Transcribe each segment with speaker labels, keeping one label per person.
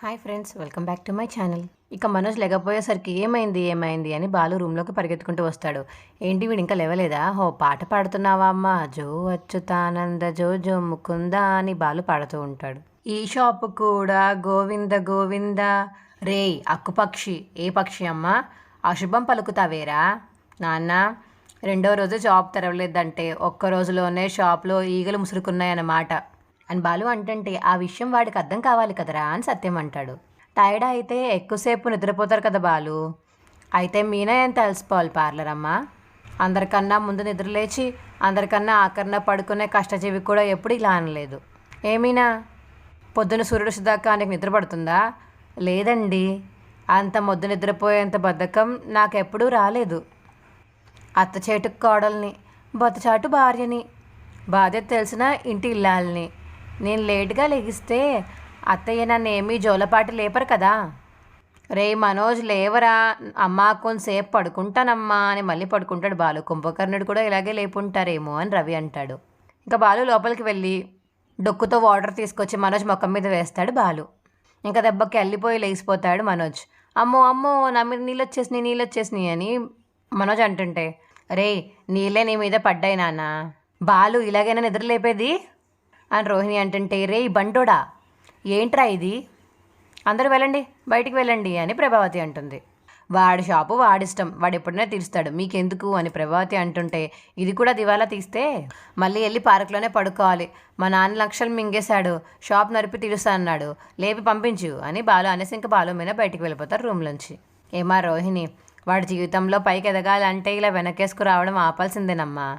Speaker 1: Hi friends welcome back to my channel. ఇక మనోజ్ లేకపోయేసరికి ఏమైంది ఏమైంది అని బాలు రూమ్లోకి పరిగెత్తుకుంటూ వస్తాడు. ఏంటి వీడు ఇంకా లేవలేదా? హో పాట పాడుతున్నావా అమ్మా? జో అచ్యుతానంద జో జో ముకుంద అని బాలు పాడుతూ ఉంటాడు. ఈ షాప్ కూడా గోవింద గోవింద. రేయ్ అక్కుపక్షి ఏ పక్షి అమ్మా? అశుభం పలుకుతావేరా? నాన్న రెండో రోజు షాప్ తెరవలేదంటే ఒక్క రోజులోనే షాప్లో ఈగలు ముసురుకున్నాయన్నమాట. అని బాలు అంటుంటే ఆ విషయం వాడికి అర్థం కావాలి కదరా అని సత్యం అంటాడు. టైర్డ్ అయితే ఎక్కువసేపు నిద్రపోతారు కదా బాలు. అయితే మీనా ఏం తెలుసుకోవాలి పార్లర్ అమ్మా అందరికన్నా ముందు నిద్రలేచి అందరికన్నా ఆఖరణ పడుకునే కష్టజీవి కూడా ఎప్పుడు ఇలా అనలేదు. ఏమీనా పొద్దున సూర్యుడు సుదాకా నీకు నిద్ర పడుతుందా? లేదండి. అంత మొద్దు నిద్రపోయేంత బద్ధకం నాకెప్పుడూ రాలేదు. అత్త చేటుకు కోడల్ని బొత్తచాటు భార్యని బాధ్యత తెలిసిన ఇంటి ఇల్లాలని నేను లేటుగా లెగిస్తే అత్తయ్య నన్ను ఏమీ జోలపాటి లేపరు కదా. రే మనోజ్ లేవరా అమ్మా కొంతసేపు పడుకుంటానమ్మా అని మళ్ళీ పడుకుంటాడు బాలు. కుంభకర్ణుడు కూడా ఇలాగే లేపుంటారేమో అని రవి అంటాడు. ఇంకా బాలు లోపలికి వెళ్ళి డొక్కుతో వాటర్ తీసుకొచ్చి మనోజ్ ముఖం మీద వేస్తాడు బాలు. ఇంకా దెబ్బకి వెళ్ళిపోయి లేచిపోతాడు మనోజ్. అమ్మో అమ్మో నా మీద నీళ్ళు వచ్చేసినాయి నీళ్ళు వచ్చేసినాయి అని మనోజ్ అంటుంటే రే నీళ్ళే నీ మీద పడ్డాయి నాన్న. బాలు ఇలాగైనా నిద్ర లేపేది అని రోహిణి అంటుంటే రే బండోడా ఏంట్రా ఇది? అందరూ వెళ్ళండి బయటికి వెళ్ళండి అని ప్రభావతి అంటుంది. వాడి షాపు వాడిష్టం వాడు ఎప్పుడైనా తీరుస్తాడు. మీకెందుకు? అని ప్రభావతి అంటుంటే ఇది కూడా దివాలా తీస్తే? మళ్ళీ వెళ్ళి పార్కులోనే పడుకోవాలి. మా నాన్న లక్షలు మింగేశాడు. షాప్ నరిపి తీరుస్తా అన్నాడు. లేపి పంపించు అని బాలు అనేసి ఇంకా బాలు మీద బయటికి వెళ్ళిపోతారు రూమ్లోంచి ఏమా రోహిణి వాడి జీవితంలో పైకి ఎదగాలంటే ఇలా వెనకేసుకు రావడం ఆపాల్సిందేనమ్మా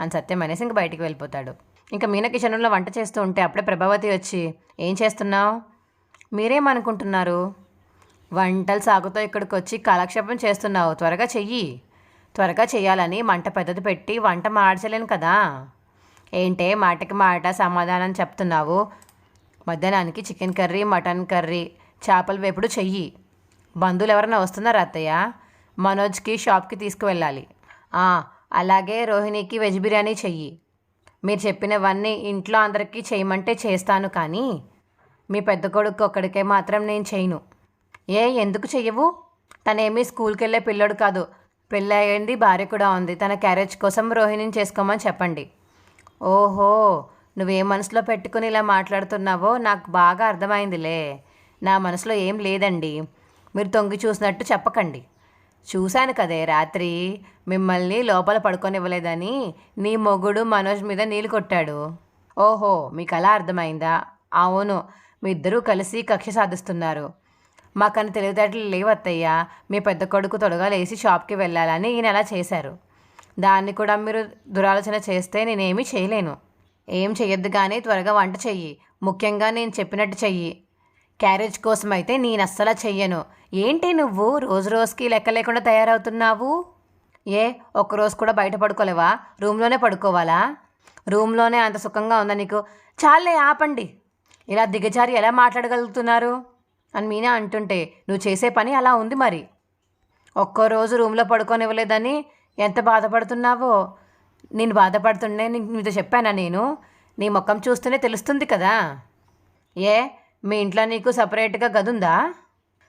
Speaker 1: అని సత్యం అనేసి ఇంక బయటికి వెళ్ళిపోతాడు. ఇంకా మీన కిచెన్లో వంట చేస్తూ ఉంటే అప్పుడే ప్రభావతి వచ్చి ఏం చేస్తున్నావు? మీరేమనుకుంటున్నారు? వంటలు సాగుతో ఇక్కడికి వచ్చి కాలక్షేపం చేస్తున్నావు. త్వరగా చెయ్యి. త్వరగా చెయ్యాలని మంట పెద్దది పెట్టి వంట మార్చలేను కదా. ఏంటే మాటకి మాట సమాధానం చెప్తున్నావు? మధ్యాహ్నానికి చికెన్ కర్రీ మటన్ కర్రీ చేపల వేపుడు చెయ్యి. బంధువులు ఎవరైనా వస్తున్నారా అత్తయ్య? మనోజ్కి షాప్కి తీసుకువెళ్ళాలి. అలాగే రోహిణికి వెజ్ బిర్యానీ చెయ్యి. మీరు చెప్పినవన్నీ ఇంట్లో అందరికీ చేయమంటే చేస్తాను కానీ మీ పెద్ద కొడుకు ఒక్కడికే మాత్రం నేను చేయను. ఏ ఎందుకు చెయ్యవు? తనేమీ స్కూల్కి వెళ్ళే పిల్లడు కాదు. పెళ్ళి అయ్యింది భార్య కూడా ఉంది. తన క్యారేజ్ కోసం రోహిణిని చేసుకోమని చెప్పండి. ఓహో నువ్వే మనసులో పెట్టుకుని ఇలా మాట్లాడుతున్నావో నాకు బాగా అర్థమైందిలే. నా మనసులో ఏం లేదండి. మీరు తొంగి చూసినట్టు చెప్పకండి. చూశాను కదే రాత్రి. మిమ్మల్ని లోపల పడుకోనివ్వలేదని నీ మొగుడు మనోజ్ మీద నీళ్ళు కొట్టాడు. ఓహో మీకు అలా అర్థమైందా? అవును మీ ఇద్దరూ కలిసి కక్ష సాధిస్తున్నారు. మాకని తెలివితేటలు లేవత్తయ్యా మీ పెద్ద కొడుకు త్వరగా లేచి షాప్కి వెళ్ళాలని ఈయన అలా చేశారు. దాన్ని కూడా మీరు దురాలోచన చేస్తే నేనేమీ చేయలేను. ఏం చెయ్యొద్దు కానీ త్వరగా వంట చెయ్యి. ముఖ్యంగా నేను చెప్పినట్టు చెయ్యి. క్యారేజ్ కోసం అయితే నేను అస్సలు చెయ్యను. ఏంటి నువ్వు? రోజు రోజుకి లెక్క లేకుండా తయారవుతున్నావు? ఏ ఒక్కరోజు కూడా బయట పడుకోలేవా? రూమ్లోనే పడుకోవాలా? రూమ్లోనే అంత సుఖంగా ఉందా నీకు? చాలే ఆపండి. ఇలా దిగజారి ఎలా మాట్లాడగలుగుతున్నారు? అని మీనా అంటుంటే నువ్వు చేసే పని అలా ఉంది మరి. ఒక్కో రోజు రూమ్లో పడుకోనివ్వలేదని ఎంత బాధపడుతున్నావో? నేను బాధపడుతుండే నీకు నీతో చెప్పానా నేను? నీ ముఖం చూస్తేనే తెలుస్తుంది కదా? ఏ మీ ఇంట్లో నీకు సపరేట్గా గదుందా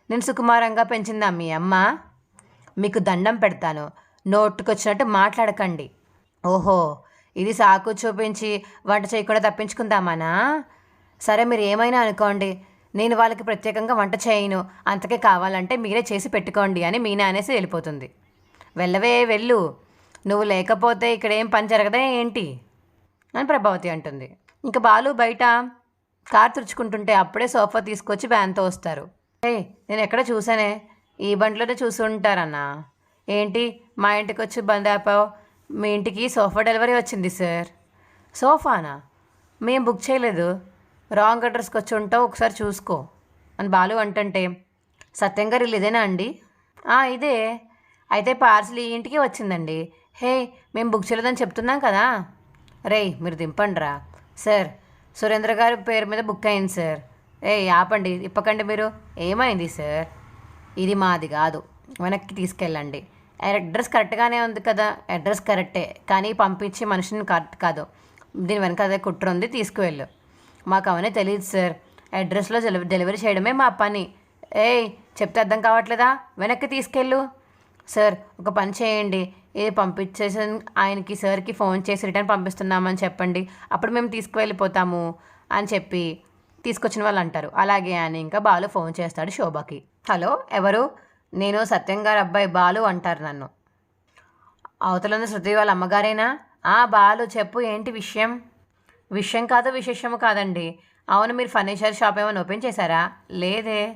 Speaker 1: నేను సుకుమారంగా పెంచిందా మీ అమ్మ? మీకు దండం పెడతాను. నోటుకొచ్చినట్టు మాట్లాడకండి. ఓహో ఇది సాకు చూపించి వంట చేయకుండా తప్పించుకుందామానా? సరే మీరు ఏమైనా అనుకోండి. నేను వాళ్ళకి ప్రత్యేకంగా వంట చేయను. అంతకే కావాలంటే మీరే చేసి పెట్టుకోండి అని మీనా అనేసి వెళ్ళిపోతుంది. వెళ్ళవే వెళ్ళు. నువ్వు లేకపోతే ఇక్కడ ఏం పని జరగదా ఏంటి? అని ప్రభావతి అంటుంది. ఇంకా బాలు బయట? కార్ తుడుచుకుంటుంటే అప్పుడే సోఫా తీసుకొచ్చి వ్యాన్తో వస్తారు. ఏ నేను ఎక్కడ చూసానే ఈ బండిలోనే చూసి ఉంటారన్నా ఏంటి? మా ఇంటికి వచ్చి బండి ఆపావు? మీ ఇంటికి సోఫా డెలివరీ వచ్చింది సార్. సోఫానా? మేము బుక్ చేయలేదు. రాంగ్ అడ్రస్కి వచ్చి ఉంటావు ఒకసారి చూసుకో. అని బాలు అంటుంటే సత్యం గారు ఇదేనా అండి? ఇదే. అయితే పార్సిల్ ఈ ఇంటికి వచ్చిందండి. హే మేము బుక్ చేయలేదని చెప్తున్నాం కదా. రేయ్ మీరు దింపండిరా. సార్ సురేంద్ర గారి పేరు మీద బుక్ అయింది సార్. ఏ ఆపండి. ఇప్పకండి మీరు. ఏమైంది సార్? ఇది మాది కాదు. వెనక్కి తీసుకెళ్ళండి. అడ్రస్ కరెక్ట్గానే ఉంది కదా? అడ్రస్ కరెక్టే. కానీ పంపించే మనిషిని కరెక్ట్ కాదు. దీని వెనక అదే కుట్ర ఉంది. తీసుకువెళ్ళు. మాకు అవన్నీ తెలియదు సార్. అడ్రస్లో డెలి- డెలివరీ చేయడమే మా పని. ఏయ్ చెప్తే అర్థం కావట్లేదా? వెనక్కి తీసుకెళ్ళు. సార్ ఒక పని చేయండి. ఇది పంపించేసి ఆయనకి సార్కి ఫోన్ చేసి రిటర్న్ పంపిస్తున్నామని చెప్పండి. అప్పుడు మేము తీసుకువెళ్ళిపోతాము అని చెప్పి తీసుకొచ్చిన వాళ్ళు అంటారు. అలాగే అని ఇంకా బాలు ఫోన్ చేస్తాడు శోభకి. హలో ఎవరు? నేను సత్యం గారు అబ్బాయి బాలు అంటారు నన్ను. అవతల శృతి వాళ్ళ అమ్మగారేనా? ఆ బాలు చెప్పు ఏంటి విషయం? విషయం కాదు విశేషము కాదండి. అవును మీరు ఫర్నిచర్ షాప్ ఏమైనా ఓపెన్ చేశారా? లేదే.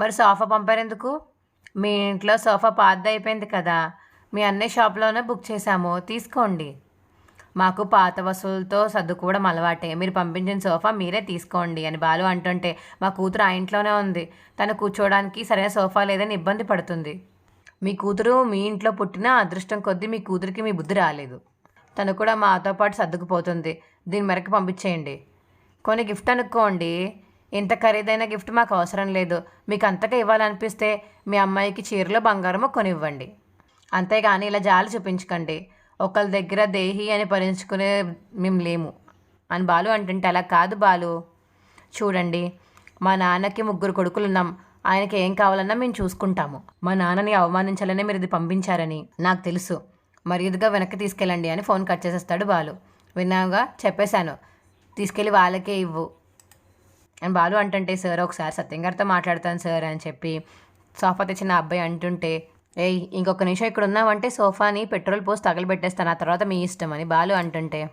Speaker 1: మరి సోఫా పంపారు ఎందుకు? మీ ఇంట్లో సోఫా పాత అయిపోయింది కదా. మీ అన్నయ్య షాప్లోనే బుక్ చేశాము. తీసుకోండి. మాకు పాత వసూలతో సర్దుకోవడం అలవాటే. మీరు పంపించిన సోఫా మీరే తీసుకోండి అని బాలు అంటుంటే మా కూతురు ఆ ఇంట్లోనే ఉంది. తను కూర్చోవడానికి సరైన సోఫా లేదని ఇబ్బంది పడుతుంది. మీ కూతురు మీ ఇంట్లో పుట్టిన అదృష్టం కొద్దీ మీ కూతురికి మీ బుద్ధి రాలేదు. తను కూడా మాతో పాటు సర్దుకుపోతుంది. దీని మేరకు పంపించేయండి. కొన్ని గిఫ్ట్ అనుకోండి. ఇంత ఖరీదైన గిఫ్ట్ మాకు అవసరం లేదు. మీకు అంతగా ఇవ్వాలనిపిస్తే మీ అమ్మాయికి చీరలో బంగారము కొనివ్వండి. అంతేగాని ఇలా జాలి చూపించకండి. ఒకళ్ళ దగ్గర దేహి అని భరించుకునే మేము లేము. అని బాలు అంటుంటే అలా కాదు బాలు. చూడండి మా నాన్నకి ముగ్గురు కొడుకులు ఉన్నాం ఆయనకి ఏం కావాలన్నా మేము చూసుకుంటాము. మా నాన్నని అవమానించాలనే మీరు ఇది పంపించారని నాకు తెలుసు. మర్యాదగా వెనక్కి తీసుకెళ్ళండి అని ఫోన్ కట్ చేసేస్తాడు బాలు. విన్నావుగా? చెప్పేశాను. తీసుకెళ్ళి వాళ్ళకే ఇవ్వు అని బాలు అంటుంటే సార్ ఒకసారి సత్యం గారితో మాట్లాడతాను సార్ అని చెప్పి సోఫా తెచ్చిన అబ్బాయి అంటుంటే ఏయ్ ఇంకొక నిమిషం ఇక్కడ ఉన్నామంటే సోఫాని పెట్రోల్ పోసి తగలబెట్టేస్తాను. ఆ తర్వాత మీ ఇష్టం అని బాలు అంటుంటే.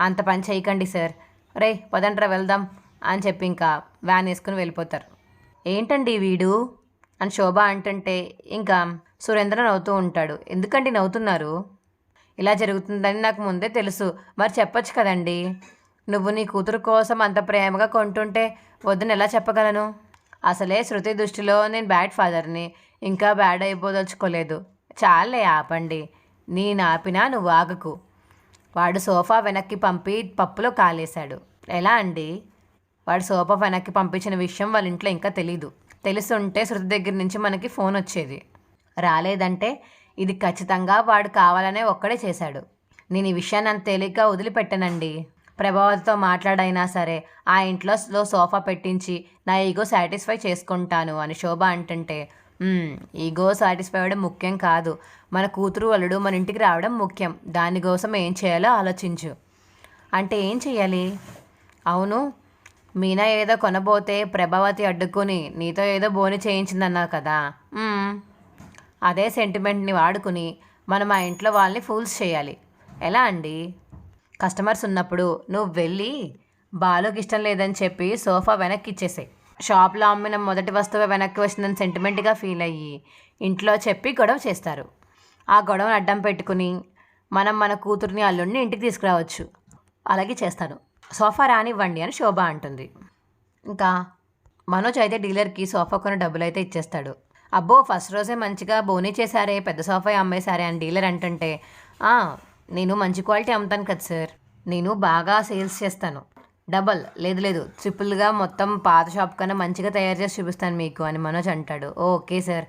Speaker 1: అంత పని చేయకండి సార్. రే పదంట్రా వెళ్దాం అని చెప్పి ఇంకా వ్యాన్ వేసుకుని వెళ్ళిపోతారు. ఏంటండి వీడు? అని శోభ అంటుంటే ఇంకా సురేంద్ర నవ్వుతూ ఉంటాడు. ఎందుకండి నవ్వుతున్నారు? ఇలా జరుగుతుందని నాకు ముందే తెలుసు. మరి చెప్పొచ్చు కదండి. నువ్వు నీ కూతురు కోసం అంత ప్రేమగా కొంటుంటే వద్దని ఎలా చెప్పగలను? అసలే శృతి దృష్టిలో నేను బ్యాడ్ ఫాదర్ని. ఇంకా బ్యాడ్ అయిపోదలుచుకోలేదు. చాలే ఆపండి. నేను ఆపినా నువ్వు ఆగకు. వాడు సోఫా వెనక్కి పంపి పప్పులో కాలేశాడు. ఎలా అండి? వాడు సోఫా వెనక్కి పంపించిన విషయం వాళ్ళ ఇంట్లో ఇంకా తెలీదు. తెలుసుంటే శృతి దగ్గర నుంచి మనకి ఫోన్ వచ్చేది. రాలేదంటే ఇది ఖచ్చితంగా వాడు కావాలనే ఒక్కడే చేశాడు. నేను ఈ విషయాన్ని అంత తేలిగ్గా వదిలిపెట్టనండి. ప్రభావతితో మాట్లాడైనా సరే ఆ ఇంట్లో సోఫా పెట్టించి నా ఈగో సాటిస్ఫై చేసుకుంటాను అని శోభ అంటుంటే ఈగో సాటిస్ఫై అవ్వడం ముఖ్యం కాదు. మన కూతురు అల్లుడు మన ఇంటికి రావడం ముఖ్యం. దానికోసం ఏం చేయాలో ఆలోచించు. అంటే ఏం చేయాలి అవును మీనా ఏదో కొనబోతే ప్రభావతి అడ్డుకుని నీతో ఏదో బోని చేయించిందన్నావు కదా. అదే సెంటిమెంట్ని వాడుకుని మనం మా ఇంట్లో వాళ్ళని ఫూల్స్ చేయాలి. ఎలా అండి? కస్టమర్స్ ఉన్నప్పుడు నువ్వు వెళ్ళి బాలుకి ఇష్టం లేదని చెప్పి సోఫా వెనక్కి ఇచ్చేసాయి. షాప్లో అమ్మిన మొదటి వస్తువు వెనక్కి వచ్చిందని సెంటిమెంట్గా ఫీల్ అయ్యి ఇంట్లో చెప్పి గొడవ చేస్తారు. ఆ గొడవను అడ్డం పెట్టుకుని మనం మన కూతుర్ని అల్లుడిని ఇంటికి తీసుకురావచ్చు. అలాగే చేస్తాను. సోఫా రానివ్వండి అని శోభ అంటుంది. ఇంకా మనోజ్ అయితే డీలర్కి సోఫా కొన్ని డబ్బులు అయితే ఇచ్చేస్తాడు. అబ్బో ఫస్ట్ రోజే మంచిగా బోనీ చేశారే పెద్ద సోఫా అమ్మేశారే అని డీలర్ అంటుంటే నేను మంచి క్వాలిటీ అమ్ముతాను కదా సార్. నేను బాగా సేల్స్ చేస్తాను. డబల్. లేదు లేదు. ట్రిపుల్గా మొత్తం పాత షాప్ కన్నా మంచిగా తయారు చేసి చూపిస్తాను మీకు అని మనోజ్ అంటాడు. Okay sir.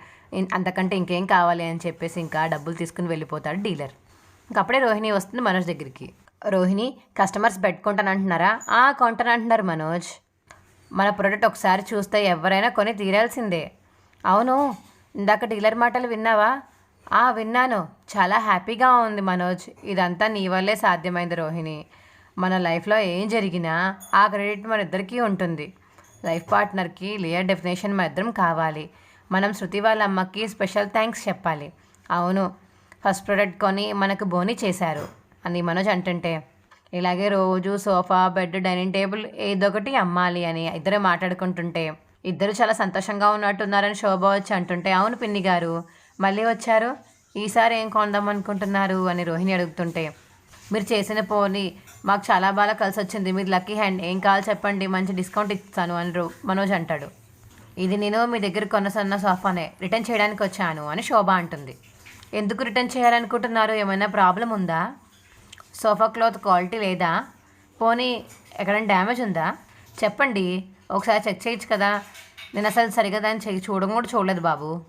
Speaker 1: అంతకంటే ఇంకేం కావాలి అని చెప్పేసి ఇంకా డబ్బులు తీసుకుని వెళ్ళిపోతాడు డీలర్. ఇంకప్పుడే రోహిణి వస్తుంది మనోజ్ దగ్గరికి. రోహిణి కస్టమర్స్ పెట్టుకుంటాను అంటున్నారా కొంటానంటున్నారు మనోజ్. మన ప్రోడక్ట్ ఒకసారి చూస్తే ఎవరైనా కొని తీరాల్సిందే. అవును ఇందాక డీలర్ మాటలు విన్నావా? ఆ విన్నాను. చాలా హ్యాపీగా ఉంది మనోజ్. ఇదంతా నీ వల్లే సాధ్యమైంది రోహిణి. మన లైఫ్లో ఏం జరిగినా ఆ క్రెడిట్ మన ఇద్దరికీ ఉంటుంది. లైఫ్ పార్ట్నర్కి లేయర్ డెఫినేషన్ మన ఇద్దరం కావాలి. మనం శృతి వాళ్ళ అమ్మకి స్పెషల్ థ్యాంక్స్ చెప్పాలి. అవును ఫస్ట్ ప్రోడక్ట్ కొని మనకు బోని చేశారు. అని మనోజ్ అంటుంటే ఇలాగే రోజు సోఫా బెడ్ డైనింగ్ టేబుల్ ఏదో ఒకటి అమ్మాలి అని ఇద్దరు మాట్లాడుకుంటుంటే ఇద్దరు చాలా సంతోషంగా ఉన్నట్టున్నారని శోభ వచ్చి అంటుంటే అవును పిన్ని గారు మళ్ళీ వచ్చారు? ఈసారి ఏం కొందాం అనుకుంటున్నారు? అని రోహిణి అడుగుతుంటే మీరు చేసిన పోని మాకు చాలా బాగా కలిసి వచ్చింది మీరు లక్కీ హ్యాండ్ ఏం కావాలి చెప్పండి. మంచి డిస్కౌంట్ ఇస్తాను అని మనోజ్ అంటాడు. ఇది నేను మీ దగ్గర కొనసన్న సోఫానే. రిటర్న్ చేయడానికి వచ్చాను అని శోభ అంటుంది. ఎందుకు రిటర్న్ చేయాలనుకుంటున్నారు? ఏమైనా ప్రాబ్లం ఉందా? సోఫా క్లాత్ క్వాలిటీ లేదా? పోనీ ఎక్కడైనా డ్యామేజ్ ఉందా? చెప్పండి. ఒకసారి చెక్ చేయొచ్చు కదా. నేను అసలు సరిగా దాన్ని చెక్ చూడడం కూడా చూడలేదు బాబు.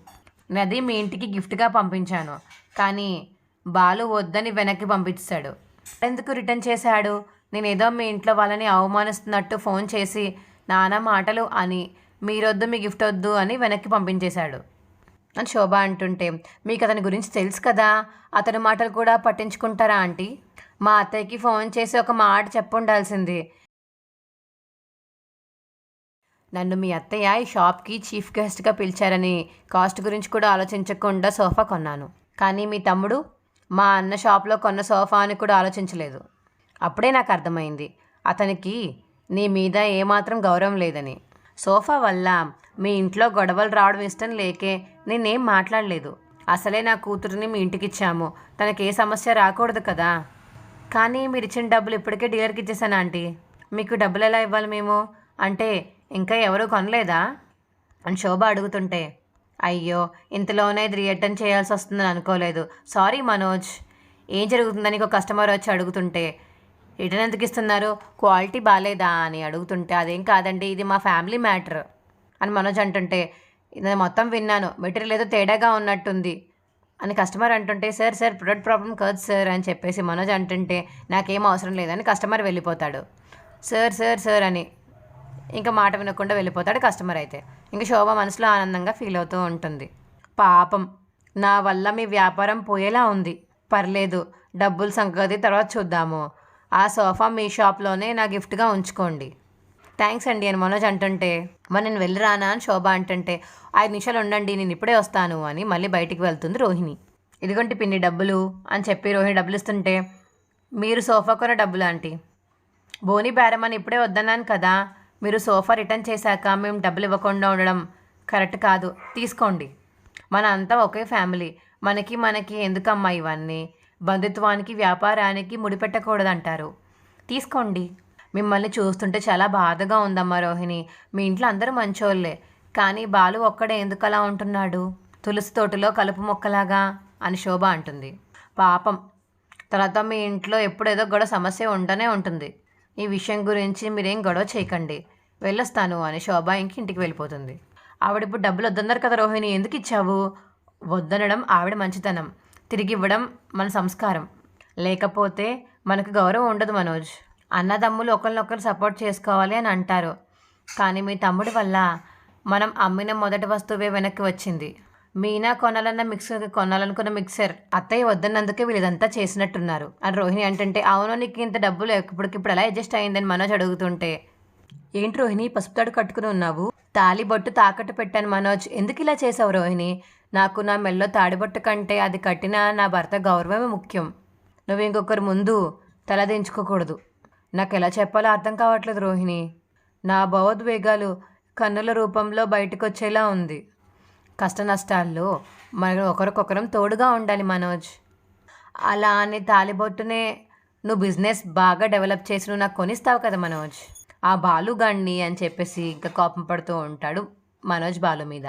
Speaker 1: నేను అది మీ ఇంటికి గిఫ్ట్గా పంపించాను. కానీ బాలు వద్దని వెనక్కి పంపించాడు ఎందుకు రిటర్న్ చేశాడు? నేను ఏదో మీ ఇంట్లో వాళ్ళని అవమానిస్తున్నట్టు ఫోన్ చేసి నానా మాటలు అని మీరొద్దు మీ గిఫ్ట్ వద్దు అని వెనక్కి పంపించేశాడు. అని శోభ అంటుంటే మీకు అతని గురించి తెలుసు కదా? అతని మాటలు కూడా పట్టించుకుంటారా ఆంటీ? మా అత్తయ్యకి ఫోన్ చేసి ఒక మాట చెప్పుండాల్సింది. నన్ను మీ అత్తయ్య ఈ షాప్కి చీఫ్ గెస్ట్గా పిలిచారని కాస్ట్ గురించి కూడా ఆలోచించకుండా సోఫా కొన్నాను. కానీ మీ తమ్ముడు మా అన్న షాప్లో కొన్న సోఫా అని కూడా ఆలోచించలేదు. అప్పుడే నాకు అర్థమైంది. అతనికి నీ మీద ఏమాత్రం గౌరవం లేదని. సోఫా వల్ల మీ ఇంట్లో గొడవలు రావడం ఇష్టం లేకే నేనేం మాట్లాడలేదు. అసలే నా కూతురిని మీ ఇంటికి ఇచ్చాము తనకి ఏ సమస్య రాకూడదు కదా. కానీ మీరు ఇచ్చిన డబ్బులు ఇప్పటికే డీలర్కి ఇచ్చేసాను ఆంటీ? మీకు డబ్బులు ఎలా ఇవ్వాలి మేము? అంటే ఇంకా ఎవరూ కొనలేదా? అని శోభ అడుగుతుంటే అయ్యో ఇంతలోనే ఇది రిటర్న్ చేయాల్సి వస్తుందని అనుకోలేదు. సారీ మనోజ్. ఏం జరుగుతుందని ఒక కస్టమర్ వచ్చి అడుగుతుంటే రిటర్న్ ఎందుకు ఇస్తున్నారు? క్వాలిటీ బాగాలేదా అని అడుగుతుంటే అదేం కాదండి ఇది మా ఫ్యామిలీ మ్యాటర్ అని మనోజ్ అంటుంటే నేను మొత్తం విన్నాను మెటీరియల్ ఏదో తేడాగా ఉన్నట్టుంది. అని కస్టమర్ అంటుంటే సార్ సార్ ప్రొడక్ట్ ప్రాబ్లం కాదు సార్ అని చెప్పేసి మనోజ్ అంటుంటే నాకేం అవసరం లేదని కస్టమర్ వెళ్ళిపోతాడు. సార్ సార్ సార్ అని ఇంకా మాట వినకుండా వెళ్ళిపోతాడు కస్టమర్ అయితే. ఇంకా శోభ మనసులో ఆనందంగా ఫీల్ అవుతూ ఉంటుంది. పాపం నా వల్ల మీ వ్యాపారం పోయేలా ఉంది. పర్లేదు డబ్బులు సంగతి తర్వాత చూద్దాము. ఆ సోఫా మీ షాప్లోనే నా గిఫ్ట్గా ఉంచుకోండి. థ్యాంక్స్ అండి అని మనోజ్ అంటుంటే మరి నేను వెళ్ళిరానా అని శోభ అంటుంటే ఐదు నిమిషాలు ఉండండి నేను ఇప్పుడే వస్తాను అని మళ్ళీ బయటికి వెళ్తుంది రోహిణి. ఇదిగోంటి పిన్ని డబ్బులు అని చెప్పి రోహిణి డబ్బులు ఇస్తుంటే మీరు సోఫా కొన డబ్బులు ఆంటీ? బోని బేరం ఇప్పుడే వద్దన్నాను కదా మీరు సోఫా రిటర్న్ చేశాక మేము డబ్బులు ఇవ్వకుండా ఉండడం కరెక్ట్ కాదు. తీసుకోండి. మన అంతా ఒకే ఫ్యామిలీ. మనకి మనకి ఎందుకమ్మా ఇవన్నీ? బంధుత్వానికి వ్యాపారానికి ముడిపెట్టకూడదంటారు. తీసుకోండి. మిమ్మల్ని చూస్తుంటే చాలా బాధగా ఉందమ్మా రోహిణి. మీ ఇంట్లో అందరూ మంచోళ్ళే. కానీ బాలు ఒక్కడే ఎందుకు అలా ఉంటున్నాడు? తులసి తోటలో కలుపు మొక్కలాగా అని శోభ అంటుంది. పాపం. తర్వాత మీ ఇంట్లో ఎప్పుడేదో గొడవ సమస్య ఉండనే ఉంటుంది. ఈ విషయం గురించి మీరేం గొడవ చేయకండి. వెళ్ళొస్తాను అని శోభ ఇంక ఇంటికి వెళ్ళిపోతుంది. ఆవిడ ఇప్పుడు డబ్బులు వద్దన్నారు కదా రోహిణి ఎందుకు ఇచ్చావు? వద్దనడం ఆవిడ మంచితనం. తిరిగి ఇవ్వడం మన సంస్కారం. లేకపోతే మనకు గౌరవం ఉండదు మనోజ్. అన్నదమ్ములు ఒకరినొకరు సపోర్ట్ చేసుకోవాలి అని అంటారు. కానీ మీ తమ్ముడి వల్ల మనం అమ్మిన మొదటి వస్తువే వెనక్కి వచ్చింది. మీనా కొనాలన్న మిక్సర్ కొనాలనుకున్న మిక్సర్ అత్తయ్య వద్దన్నందుకే వీళ్ళు ఇదంతా చేసినట్టున్నారు. అని రోహిణి అంటుంటే అవును నీకు ఇంత డబ్బులు ఇప్పటికిప్పుడు ఎలా అడ్జస్ట్ అయిందని మనోజ్ అడుగుతుంటే ఏంటి రోహిణి పసుపు తాడు కట్టుకుని ఉన్నావు? తాలిబొట్టు తాకట్టు పెట్టాను మనోజ్. ఎందుకు ఇలా చేసావు రోహిణి? నాకు నా మెల్లో తాడిబొట్టు కంటే అది కట్టిన నా భర్త గౌరవమే ముఖ్యం. నువ్వు ఇంకొకరి ముందు తలదించుకోకూడదు నాకు ఎలా చెప్పాలో అర్థం కావట్లేదు రోహిణి. నా భావోద్వేగాలు కన్నుల రూపంలో బయటకు వచ్చేలా ఉంది. కష్ట నష్టాల్లో మనం ఒకరికొకరం తోడుగా ఉండాలి మనోజ్. అలా అని తాలిబొట్టునే నువ్వు బిజినెస్ బాగా డెవలప్ చేసి నువ్వు నాకు కొనిస్తావు కదా మనోజ్. ఆ బాలు అని చెప్పేసి ఇంకా కోపం పడుతూ ఉంటాడు మనోజ్ బాలు మీద.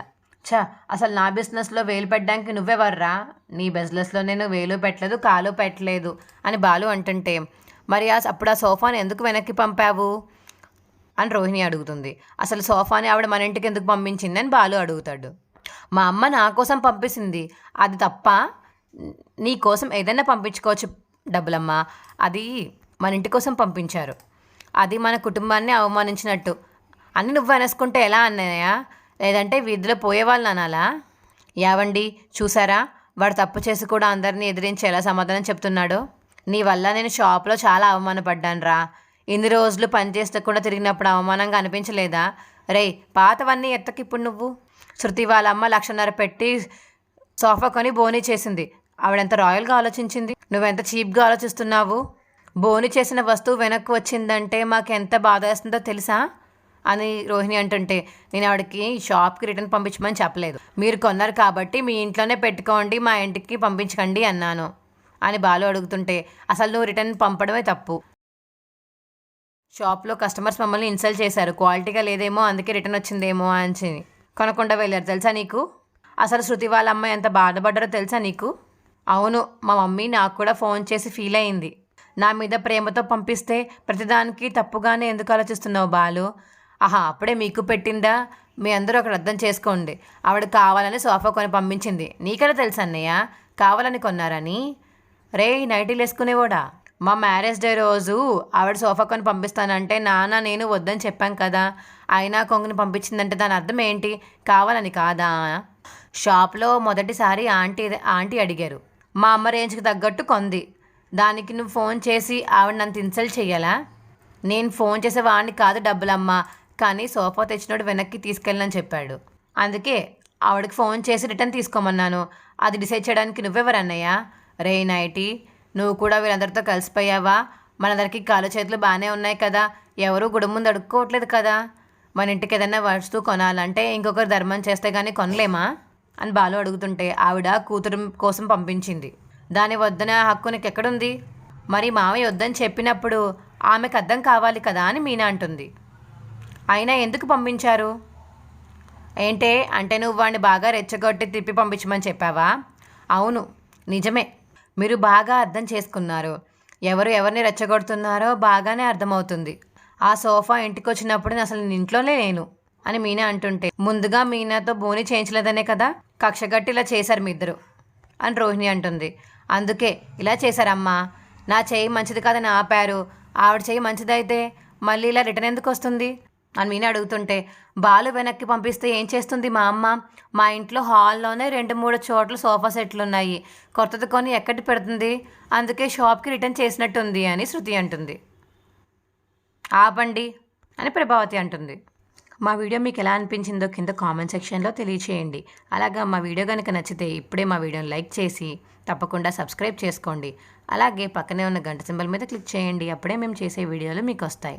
Speaker 1: ఛా అసలు నా బిజినెస్లో వేలు పెట్టడానికి నువ్వే వర్రా నీ బిజినెస్లో నేను వేలు పెట్టలేదు కాలు పెట్టలేదు అని బాలు అంటుంటే మరి ఆ అప్పుడు ఆ సోఫాని ఎందుకు వెనక్కి పంపావు? అని రోహిణి అడుగుతుంది. అసలు సోఫాని ఆవిడ మన ఇంటికి ఎందుకు పంపించింది అని బాలు అడుగుతాడు. మా అమ్మ నా కోసం పంపిస్తుంది అది తప్ప నీ కోసం ఏదైనా పంపించుకోవచ్చు డబ్బులమ్మ. అది మన ఇంటి కోసం పంపించారు. అది మన కుటుంబాన్ని అవమానించినట్టు. అన్ని నువ్వు అనేసుకుంటే ఎలా అన్నయ్య? లేదంటే వీధిలో పోయేవాళ్ళు అనాలా? యావండి చూసారా? వాడు తప్పు చేసి కూడా అందరినీ ఎదిరించి ఎలా సమాధానం చెప్తున్నాడో? నీ వల్ల నేను షాప్లో చాలా అవమానపడ్డాను రా ఇన్ని రోజులు పని చేస్తకుండా తిరిగినప్పుడు అవమానంగా అనిపించలేదా? రేయ్ పాతవన్నీ ఎత్తకి ఇప్పుడు నువ్వు? శృతి వాళ్ళ అమ్మ లక్షన్నర పెట్టి సోఫా కొని బోనీ చేసింది. ఆవిడెంత రాయల్గా ఆలోచించింది? నువ్వెంత చీప్గా ఆలోచిస్తున్నావు? బోని చేసిన వస్తువు వెనక్కి వచ్చిందంటే మాకు ఎంత బాధ వేస్తుందో తెలుసా? అని రోహిణి అంటుంటే నేను ఆవిడకి షాప్కి రిటర్న్ పంపించమని చెప్పలేదు. మీరు కొన్నారు కాబట్టి మీ ఇంట్లోనే పెట్టుకోండి మా ఇంటికి పంపించకండి అన్నాను. అని బాలు అడుగుతుంటే అసలు నువ్వు రిటర్న్ పంపడమే తప్పు. షాప్లో కస్టమర్స్ మమ్మల్ని ఇన్సల్ట్ చేశారు. క్వాలిటీగా లేదేమో అందుకే రిటర్న్ వచ్చిందేమో అని కొనకుండా వెళ్ళారు తెలుసా నీకు? అసలు శృతి వాళ్ళ అమ్మాయి ఎంత బాధపడ్డారో తెలుసా నీకు? అవును మా మమ్మీ నాకు కూడా ఫోన్ చేసి ఫీల్ అయింది. నా మీద ప్రేమతో పంపిస్తే ప్రతిదానికి తప్పుగానే ఎందుకు ఆలోచిస్తున్నావు బాలు? ఆహా అప్పుడే మీకు పెట్టిందా? మీ అందరూ ఒకటి అర్థం చేసుకోండి. ఆవిడ కావాలని సోఫా కొని పంపించింది. నీకెలా తెలుసు అన్నయ్య? కావాలని కొన్నారని రే నైటీలు వేసుకునేవాడా? మా మ్యారేజ్ డే రోజు ఆవిడ సోఫా కొని పంపిస్తానంటే నాన్న నేను వద్దని చెప్పాం కదా. అయినా కొంగుని పంపించిందంటే దాని అర్థం ఏంటి? కావాలని కాదా? షాప్లో మొదటిసారి ఆంటీ ఆంటీ అడిగారు. మా అమ్మ రేంజ్కి తగ్గట్టు కొంది. దానికి నువ్వు ఫోన్ చేసి ఆవిడ నన్ను ఇన్సల్ట్ చేయాలా నేను ఫోన్ చేసే వాడిని కాదు డబ్బులమ్మ. కానీ సోఫా తెచ్చినోడు వెనక్కి తీసుకెళ్ళని చెప్పాడు. అందుకే ఆవిడకి ఫోన్ చేసి రిటర్న్ తీసుకోమన్నాను. అది డిసైడ్ చేయడానికి నువ్వెవరన్నయ్యా? రే నైటీ నువ్వు కూడా వీళ్ళందరితో కలిసిపోయావా? మనందరికీ కాలు చేతులు బాగానే ఉన్నాయి కదా. ఎవరూ గుడి ముందు అడుక్కోవట్లేదు కదా. మన ఇంటికి ఏదైనా వస్తువు కొనాలంటే ఇంకొకరు ధర్మం చేస్తే కానీ కొనలేమా? అని బాలు అడుగుతుంటే ఆవిడ కూతురు కోసం పంపించింది. దాని వద్దన హక్కు నీకు ఎక్కడుంది మరి మామయ్య వద్దని చెప్పినప్పుడు ఆమెకు అర్థం కావాలి కదా అని మీనా అంటుంది. అయినా ఎందుకు పంపించారు? ఏంటే? అంటే నువ్వు వాడిని బాగా రెచ్చగొట్టి తిప్పి పంపించమని చెప్పావా? అవును నిజమే. మీరు బాగా అర్థం చేసుకున్నారు. ఎవరు ఎవరిని రెచ్చగొడుతున్నారో బాగానే అర్థమవుతుంది. ఆ సోఫా ఇంటికి వచ్చినప్పుడు నేను అసలు ఇంట్లోనే లేను అని మీనా అంటుంటే ముందుగా మీనాతో బోని చేయించలేదనే కదా కక్షగట్టి ఇలా చేశారు మీ ఇద్దరు అని రోహిణి అంటుంది. అందుకే ఇలా చేశారమ్మా నా చేయి మంచిది కాదని ఆపారు ఆవిడ చేయి మంచిదైతే మళ్ళీ ఇలా రిటర్న్ ఎందుకు వస్తుంది? అని మీనా అడుగుతుంటే బాలు వెనక్కి పంపిస్తే ఏం చేస్తుంది మా అమ్మ? మా ఇంట్లో హాల్లోనే రెండు మూడు చోట్ల సోఫా సెట్లు ఉన్నాయి కొత్తది కొని ఎక్కడి పెడుతుంది? అందుకే షాప్కి రిటర్న్ చేసినట్టుంది అని శృతి అంటుంది. ఆపండి అని ప్రభావతి అంటుంది. మా వీడియో మీకు ఎలా అనిపించిందో కింద కామెంట్ సెక్షన్లో తెలియచేయండి. అలాగా మా వీడియో కనుక నచ్చితే ఇప్పుడే మా వీడియోని లైక్ చేసి తప్పకుండా సబ్స్క్రైబ్ చేసుకోండి. అలాగే పక్కనే ఉన్న గంట సింబల్ మీద క్లిక్ చేయండి. అప్పుడే మేము చేసే వీడియోలు మీకు వస్తాయి.